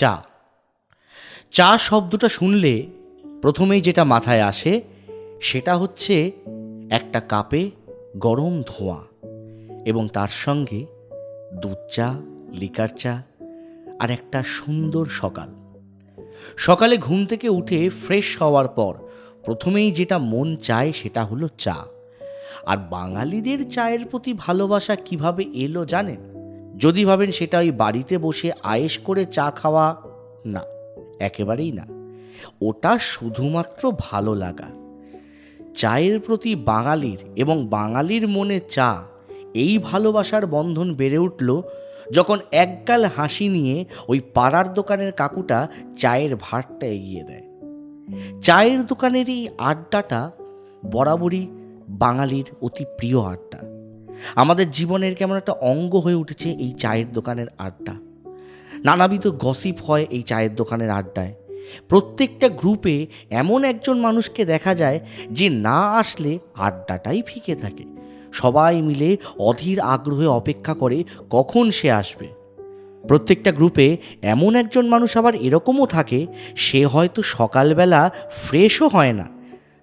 চা। চা শব্দটা শুনলে প্রথমেই যেটা মাথায় আসে, সেটা হচ্ছে একটা কাপে গরম ধোঁয়া এবং তার সঙ্গে দুধ চা, লিকার চা আর একটা সুন্দর সকাল। সকালে ঘুম থেকে উঠে ফ্রেশ হওয়ার পর প্রথমেই যেটা মন চায় সেটা হলো চা। আর বাঙালিদের চায়ের প্রতি ভালোবাসা কীভাবে এলো জানেন? যদি ভাবেন সেটা ওই বাড়িতে বসে আয়েশ করে চা খাওয়া না, একেবারেই না। ওটা শুধুমাত্র ভালো লাগা। চায়ের প্রতি বাঙালির এবং বাঙালির মনে চা, এই ভালোবাসার বন্ধন বেড়ে উঠল যখন একগাল হাসি নিয়ে ওই পাড়ার দোকানের কাকুটা চায়ের ভাতটা এগিয়ে দেয়। চায়ের দোকানের এই আড্ডাটা বরাবরই বাঙালির অতি প্রিয় আড্ডা। আমাদের জীবনের কেমন একটা অঙ্গ হয়ে উঠেছে এই চায়ের দোকানের আড্ডা। নানাবিধ গসিপ হয় এই চায়ের দোকানের আড্ডায়। প্রত্যেকটা গ্রুপে এমন একজন মানুষকে দেখা যায় যে না আসলে আড্ডাটাই ফিকে থাকে। সবাই মিলে অধীর আগ্রহে অপেক্ষা করে কখন সে আসবে। প্রত্যেকটা গ্রুপে এমন একজন মানুষ আবার এরকমও থাকে, সে হয়তো সকালবেলা ফ্রেশও হয় না।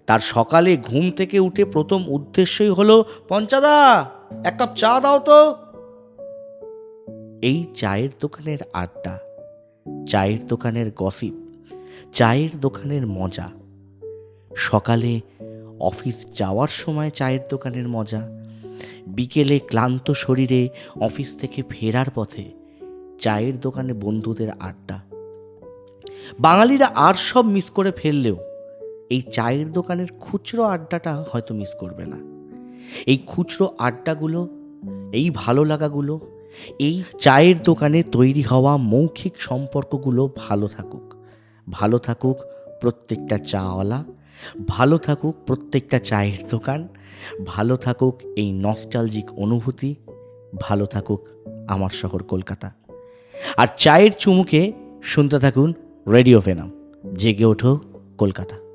তার সকালে ঘুম থেকে উঠে প্রথম উদ্দেশ্যই হলো, পঞ্চাদা! এক কাপ চা দাও তো। এই চায়ের দোকানের আড্ডা, চায়ের দোকানের গসিপ, চায়ের দোকানের মজা। সকালে অফিস যাওয়ার সময় চায়ের দোকানের মজা। বিকেলে ক্লান্ত শরীরে অফিস থেকে ফেরার পথে চায়ের দোকানে বন্ধুদের আড্ডা। বাঙালিরা আর সব মিস করে ফেললেও এই চায়ের দোকানের খুচরো আড্ডাটা হয়তো মিস করবে না। এই খুচরো আড্ডাগুলো, এই ভালো লাগাগুলো, এই চায়ের দোকানে তৈরি হওয়া মৌখিক সম্পর্কগুলো ভালো থাকুক। ভালো থাকুক প্রত্যেকটা চাওয়ালা, ভালো থাকুক প্রত্যেকটা চায়ের দোকান, ভালো থাকুক এই নস্টালজিক অনুভূতি, ভালো থাকুক আমার শহর কলকাতা। আর চায়ের চুমুকে শুনতে থাকুন রেডিও ফেনাম জেগে ওঠো কলকাতা।